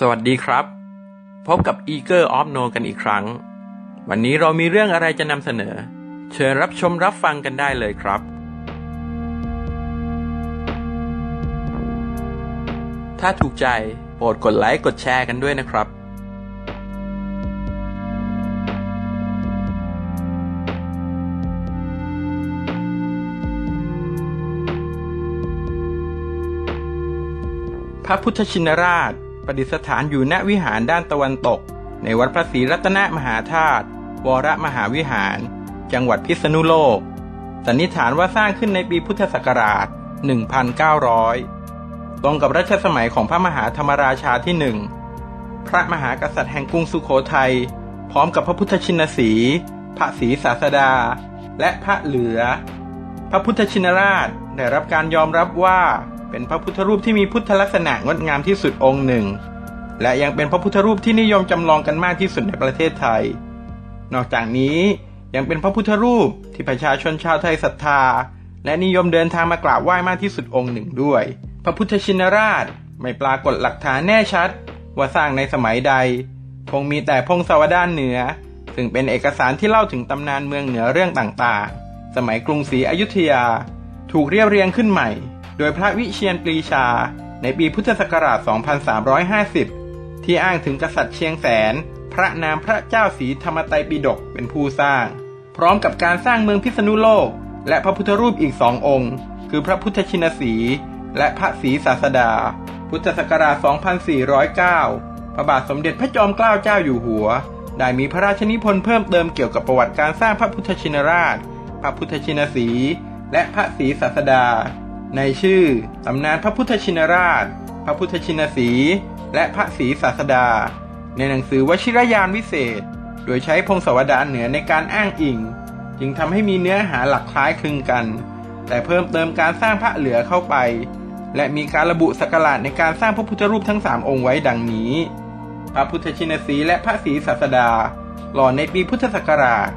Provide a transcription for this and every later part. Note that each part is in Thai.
สวัสดีครับ พบกับ Eager of No กันอีกครั้ง วันนี้เรามีเรื่องอะไรจะนำเสนอ เชิญรับชมรับฟังกันได้เลยครับ ถ้าถูกใจโปรดกดไลค์กดแชร์กันด้วยนะครับ พระพุทธชินราช ประดิษฐานอยู่ณวิหารด้านตะวันตก ในวัดพระศรีรัตนมหาธาตุวรมหาวิหาร จังหวัดพิษณุโลก สันนิษฐานว่าสร้างขึ้นในปีพุทธศักราช 1900 ตรงกับรัชสมัยของพระมหาธรรมราชาที่หนึ่งพระมหากษัตริย์แห่งกรุงสุโขทัยพร้อมกับพระพุทธชินสี พระศรีศาสดา และพระเหลือ พระพุทธชินราชได้รับการยอมรับว่า เป็นพระพุทธรูปที่มีพุทธลักษณะงดงามที่สุดองค์หนึ่ง และยังเป็นพระพุทธรูปที่นิยมจำลองกันมากที่สุดในประเทศไทย นอกจากนี้ยังเป็นพระพุทธรูปที่ประชาชนชาวไทยศรัทธา และนิยมเดินทางมากราบไหว้มากที่สุดองค์หนึ่งด้วย พระพุทธชินราชไม่ปรากฏหลักฐานแน่ชัด ว่าสร้างในสมัยใด คงมีแต่พงศาวดารเหนือ ซึ่งเป็นเอกสารที่เล่าถึงตำนานเมืองเหนือเรื่องต่างๆ สมัยกรุงศรีอยุธยา ถูกเรียบเรียงขึ้นใหม่ โดยพระวิเชียนปรีชา ในปีพุทธศักราช 2350 ที่อ้างถึงกษัตริย์เชียงแสน พระนามพระเจ้าศรีธรรมไตรปิฎกเป็นผู้สร้าง พร้อมกับการสร้างเมืองพิษณุโลก และพระพุทธรูปอีกสององค์ คือพระพุทธชินสี และพระศรีศาสดา พุทธศักราช 2409 พระบาทสมเด็จพระจอมเกล้าเจ้าอยู่หัว ได้มีพระราชนิพนธ์เพิ่มเติมเกี่ยวกับประวัติการสร้างพระพุทธชินราช พระพุทธชินสี และพระศรีศาสดา ในชื่อตำนานพระพุทธชินราช พระพุทธชินสี และพระศรีศาสดา ในหนังสือวชิรยานวิเศษ โดยใช้พงศวดารเหนือในการอ้างอิง จึงทำให้มีเนื้อหาหลักคล้ายคลึงกัน แต่เพิ่มเติมการสร้างพระเหลือเข้าไป และมีการระบุสกราชในการสร้างพระพุทธรูปทั้งสามองค์ไว้ดังนี้ พระพุทธชินสีและพระศรีศาสดา หล่อในปีพุทธศักราช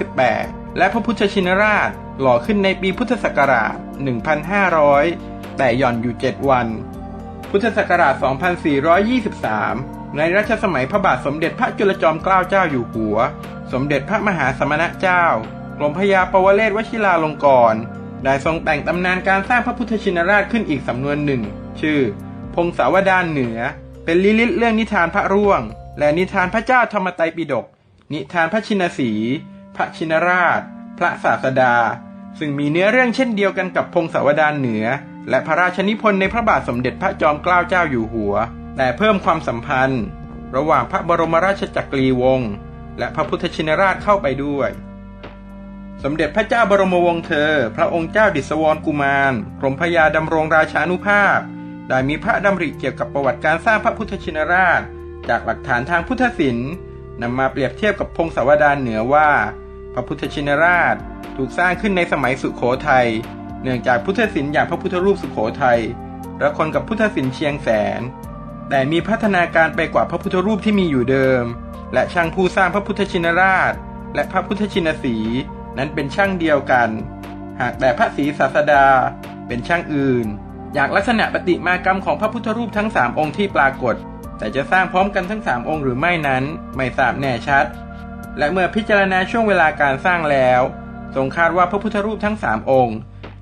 1498 และพระพุทธชินราช หล่อขึ้นในปีพุทธศักราช 1500 แต่หย่อนอยู่ 7 วัน พุทธศักราช 2423 ในรัชสมัยพระบาทสมเด็จพระจุลจอมเกล้าเจ้าอยู่หัว สมเด็จพระมหาสมณเจ้ากรมพยาปวเรศวชิราลงกรณ์ได้ทรงแต่งตำนานการสร้างพระพุทธชินราชขึ้นอีกสำนวนหนึ่ง ชื่อ พงศาวดารเหนือ เป็นลิลิตเรื่องนิทานพระร่วง และนิทานพระเจ้าธรรมไตรปิฎกนิทานพระชินสี พระชินราช พระศาสดา ซึ่งมีเนื้อเรื่องเช่นเดียวกันกับพงศาวดารเหนือ และพระราชนิพนธ์ในพระบาทสมเด็จพระจอมเกล้าเจ้าอยู่หัว แต่เพิ่มความสัมพันธ์ ระหว่างพระบรมราชจักรีวงศ์และพระพุทธชินราชเข้าไปด้วย สมเด็จพระเจ้าบรมวงศ์เธอ พระองค์เจ้าดิศวรกุมารกรมพยาดำรงราชานุภาพ ได้มีพระดำริเกี่ยวกับประวัติการสร้างพระพุทธชินราช จากหลักฐานทางพุทธศิลป์นำมาเปรียบเทียบกับพงศาวดารเหนือว่า พระพุทธชินราชถูกสร้างขึ้นในสมัยสุโขทัย เนื่องจากพุทธศิลป์อย่างพระพุทธรูปสุโขทัยระคนกับพุทธศิลป์เชียงแสน แต่มีพัฒนาการไปกว่าพระพุทธรูปที่มีอยู่เดิม และช่างผู้สร้างพระพุทธชินราช และพระพุทธชินสีนั้นเป็นช่างเดียวกัน หากแต่พระศรีศาสดาเป็นช่างอื่น อยากลักษณะปฏิมากรรมของพระพุทธรูปทั้งสามองค์ที่ปรากฏ แต่จะสร้างพร้อมกันทั้งสามองค์หรือไม่นั้น ไม่ทราบแน่ชัด และเมื่อพิจารณาช่วงเวลาการสร้างแล้ว ทรงคาดว่าพระพุทธรูปทั้งสามองค์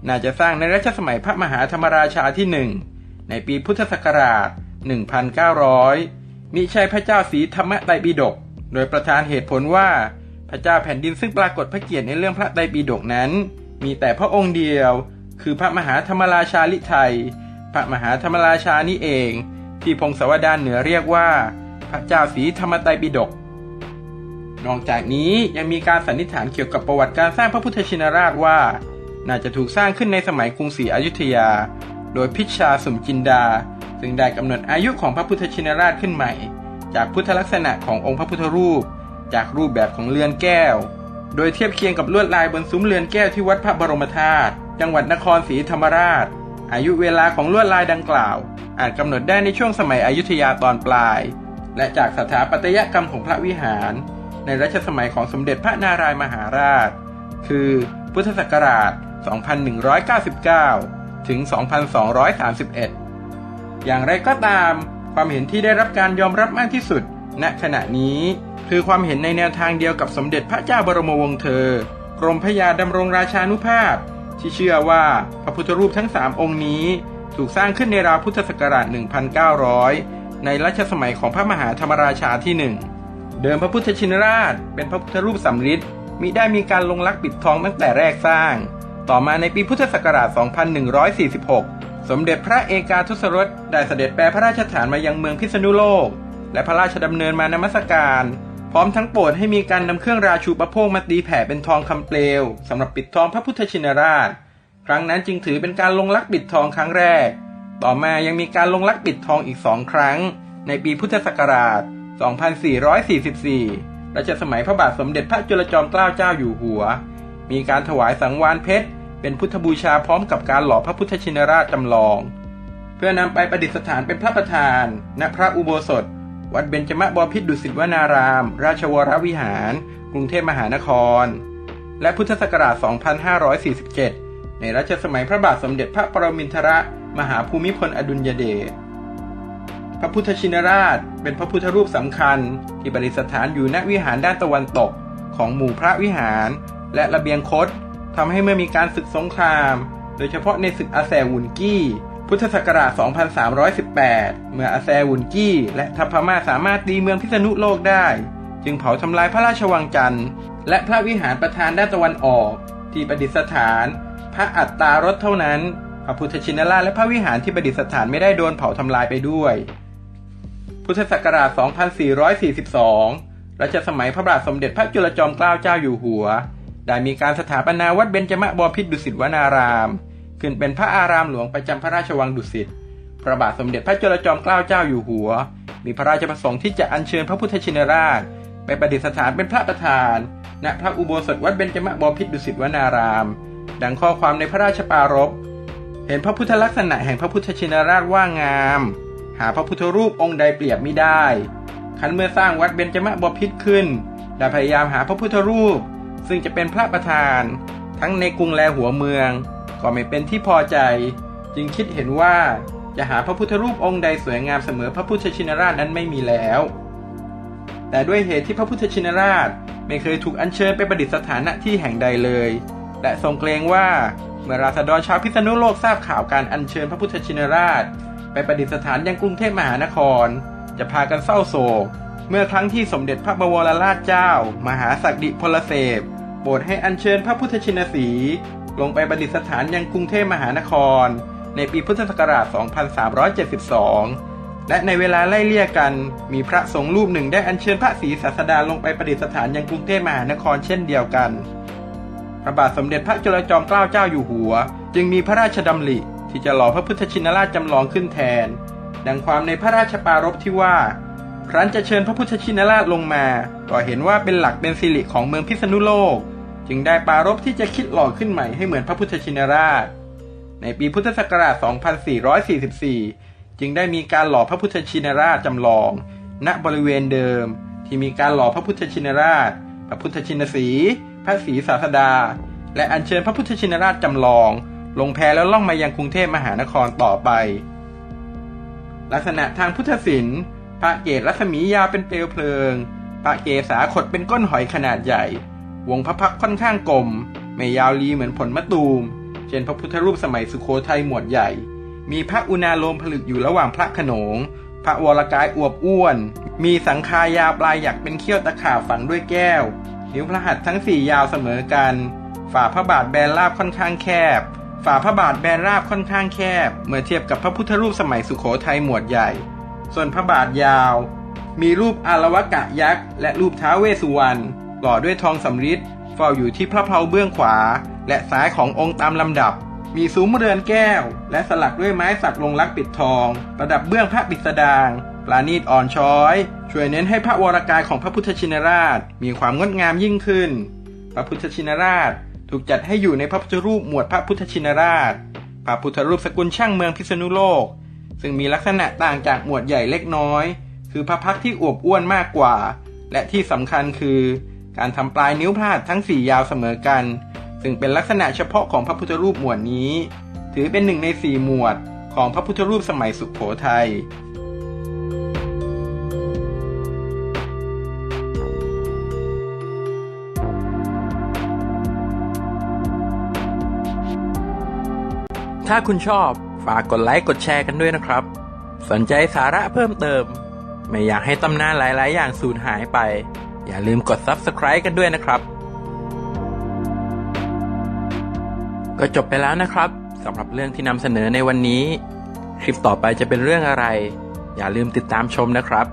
น่าจะสร้างในรัชสมัยพระมหาธรรมราชาที่หนึ่งในปีพุทธศักราช 1900 มิใช่พระเจ้าศรีธรรมไตรปิฎก โดยประธานเหตุผลว่าพระเจ้าแผ่นดินซึ่งปรากฏพระเกียรติในเรื่องพระไตรปิฎกนั้น มีแต่พระองค์เดียว คือพระมหาธรรมราชาลิไทย พระมหาธรรมราชานี้เอง ที่พงศาวดารเหนือเรียกว่า พระเจ้าศรีธรรมไตรปิฎก นอกจากนี้ยังมีการสันนิษฐานเกี่ยวกับประวัติการสร้างพระพุทธชินราชว่า น่าจะถูกสร้างขึ้นในสมัยกรุงศรีอยุธยา โดยพิชชาสุมจินดา ซึ่งได้กำหนดอายุของพระพุทธชินราชขึ้นใหม่ จากพุทธลักษณะขององค์พระพุทธรูป จากรูปแบบของเรือนแก้ว โดยเทียบเคียงกับลวดลายบนซุ้มเรือนแก้วที่วัดพระบรมธาตุจังหวัดนครศรีธรรมราช อายุเวลาของลวดลายดังกล่าว อาจกำหนดได้ในช่วงสมัยอยุธยาตอนปลาย และจากสถาปัตยกรรมของพระวิหาร ในรัชสมัยของสมเด็จพระนารายมหาราช คือพุทธศักราช 2199 ถึง 2231 อย่างไรก็ตามความเห็นที่ได้รับการยอมรับมากที่สุด ณขณะนี้คือความเห็นในแนวทางเดียวกับสมเด็จพระเจ้าบรมวงศ์เธอ กรมพระยาดำรงราชานุภาพ ที่เชื่อว่าพระพุทธรูปทั้งสามองค์นี้ ถูกสร้างขึ้นในราวพุทธศักราช 1900 ในรัชสมัยของพระมหาธรรมราชาที่หนึ่ง เดิมพระพุทธชินราช เป็นพระพุทธรูปสำริดมิได้มีการลงลักปิดทองตั้งแต่แรกสร้าง ต่อมาในปีพุทธศักราช 2146 สมเด็จพระเอกาทศรสได้เสด็จแปรพระราชฐานมายังเมืองพิษณุโลก และพระราชดำเนินมานมัสการ พร้อมทั้งโปรดให้มีการนำเครื่องราชูประโภคมาตีแผ่เป็นทองคำเปลวสำหรับปิดทองพระพุทธชินราช ครั้งนั้นจึงถือเป็นการลงลักปิดทองครั้งแรก ต่อมายังมีการลงลักปิดทองอีกสองครั้ง ในปีพุทธศักราช 2444 รัชสมัยพระบาทสมเด็จพระจุลจอมเกล้าเจ้าอยู่หัว มีการถวายสังวานเพชร เป็นพุทธบูชาพร้อมกับการหล่อพระพุทธชินราชจำลอง เพื่อนำไปประดิษฐานเป็นพระประธาน ณ พระอุโบสถ วัดเบญจมบพิตรดุสิตวนาราม ราชวรวิหาร กรุงเทพมหานคร และพุทธศักราช 2547 ในรัชสมัยพระบาทสมเด็จพระปรมินทรมหาภูมิพลอดุลยเดช พระพุทธชินราช เป็นพระพุทธรูปสำคัญ ที่ประดิษฐานอยู่ณวิหารด้านตะวันตกของหมู่พระวิหาร และระเบียงคดทำให้เมื่อมีการศึกสงคราม โดยเฉพาะในศึกอาแซวุนกี้ พุทธศักราช 2318 เมื่ออาแซวุนกี้ และทัพพม่าสามารถตีเมืองพิษณุโลกได้ จึงเผาทำลายพระราชวังจันทร์ และพระวิหารประธานด้านตะวันออก ที่ประดิษฐาน พระอัตตารถเท่านั้น พระพุทธชินราชและพระวิหารที่ประดิษฐานไม่ได้โดนเผาทำลายไปด้วย พุทธศักราช 2442 รัชสมัยพระบาทสมเด็จพระจุลจอมเกล้าเจ้าอยู่หัว ได้มีการสถาปนาวัดเบญจมบพิตรดุสิตวนาราม ขึ้นเป็นพระอารามหลวงประจำพระราชวังดุสิต พระบาทสมเด็จพระจุลจอมเกล้าเจ้าอยู่หัว มีพระราชประสงค์ที่จะอัญเชิญพระพุทธชินราช ไปประดิษฐานเป็นพระประธาน ณ พระอุโบสถวัดเบญจมบพิตรดุสิตวนาราม ดังข้อความในพระราชปารภเห็นพระพุทธลักษณะแห่งพระพุทธชินราชว่างาม หาพระพุทธรูปองค์ใดเปรียบไม่ได้คันเมื่อสร้างวัดเบญจมบพิตรขึ้นได้พยายามหาพระพุทธรูป ซึ่งจะเป็นพระประธาน ทั้งในกรุงแลหัวเมือง ก็ไม่เป็นที่พอใจ จึงคิดเห็นว่าจะหาพระพุทธรูปองค์ใดสวยงามเสมอพระพุทธชินราชนั้นไม่มีแล้ว แต่ด้วยเหตุที่พระพุทธชินราชไม่เคยถูกอัญเชิญไปประดิษฐานณที่แห่งใดเลย และทรงเกรงว่าเมื่อราษฎรชาวพิษณุโลกทราบข่าวการอัญเชิญพระพุทธชินราช ไปประดิษฐานยังกรุงเทพมหานคร จะพากันเศร้าโศก เมื่อครั้งที่สมเด็จพระบวรราชเจ้า มหาศักดิพลเสพโปรดให้อัญเชิญพระพุทธชินสี ลงไปประดิษฐานยังกรุงเทพมหานคร ในปีพุทธศักราช 2372 และในเวลาไล่เลี่ยกัน มีพระสงฆ์รูปหนึ่งได้อัญเชิญพระศรีศาสดาลงไปประดิษฐานยังกรุงเทพมหานครเช่นเดียวกันพระบาทสมเด็จพระจุลจอมเกล้าเจ้าอยู่หัว จึงมีพระราชดำริ ที่จะหล่อพระพุทธชินราชจำลองขึ้นแทน ดังความในพระราชปารภที่ว่า ครั้นจะเชิญพระพุทธชินราชลงมา ก็เห็นว่าเป็นหลักเป็นสิริของเมืองพิษณุโลก จึงได้ปรารภที่จะคิดหล่อขึ้นใหม่ให้เหมือนพระพุทธชินราช ในปีพุทธศักราช 2444 จึงได้มีการหล่อพระพุทธชินราชจำลอง ณบริเวณเดิม ที่มีการหล่อพระพุทธชินราช พระพุทธชินสี พระศรีศาสดา และอัญเชิญพระพุทธชินราชจำลอง ลงแพแล้วล่องมายังกรุงเทพมหานครต่อไป ลักษณะทางพุทธศิลป์พระเกศรัศมียาวเป็นเปลวเพลิง พระเกศาขดเป็นก้นหอยขนาดใหญ่ วงพระพักค่อนข้างกลม ไม่ยาวลีเหมือนผลมะตูม เช่นพระพุทธรูปสมัยสุโขทัยหมวดใหญ่ มีพระอุณาโลมผลึกอยู่ระหว่างพระขนง พระวรกายอวบอ้วน มีสังคายาวปลายหยักเป็นเขี้ยวตะขาบฝังด้วยแก้ว นิ้วพระหัตถ์ทั้งสี่ยาวเสมอกัน ฝ่าพระบาทแบนราบค่อนข้างแคบ ฝ่าพระบาทแบนราบค่อนข้างแคบ เมื่อเทียบกับพระพุทธรูปสมัยสุโขทัยหมวดใหญ่ ส่วนพระบาทยาว มีรูปอารวกะยักษ์ และรูปท้าเวสุวรรณหล่อด้วยทองสำริดเฝ้าอยู่ที่พระเพลาเบื้องขวา และซ้ายขององค์ตามลำดับ มีซุ้มเรือนแก้ว และสลักด้วยไม้สักลงลักปิดทอง ประดับเบื้องพระปิดดางปราณีตอ่อนช้อย ช่วยเน้นให้พระวรกายของพระพุทธชินราช มีความงดงามยิ่งขึ้น พระพุทธชินราช ถูกจัดให้อยู่ในพระพุทธรูปหมวดพระพุทธชินราช พระพุทธรูปสกุลช่างเมืองพิษณุโลก ซึ่งมีลักษณะต่างจากหมวดใหญ่เล็กน้อย คือพระพักที่อวบอ้วนมากกว่า และที่สำคัญคือ การทำปลายนิ้วพาดทั้งสี่ยาวเสมอกัน ซึ่งเป็นลักษณะเฉพาะของพระพุทธรูปหมวดนี้ ถือเป็นหนึ่งในสี่หมวดของพระพุทธรูปสมัยสุขโขทัย ถ้าคุณชอบฝากกดไลค์กดแชร์กันด้วยนะครับ สนใจสาระเพิ่มเติม ไม่อยากให้ตำนานหลาย ๆ อย่างสูญหายไป อย่าลืมกด Subscribe กันด้วยนะครับ ก็จบไปแล้วนะครับสำหรับเรื่องที่นำเสนอในวันนี้ คลิปต่อไปจะเป็นเรื่องอะไร อย่าลืมติดตามชมนะครับ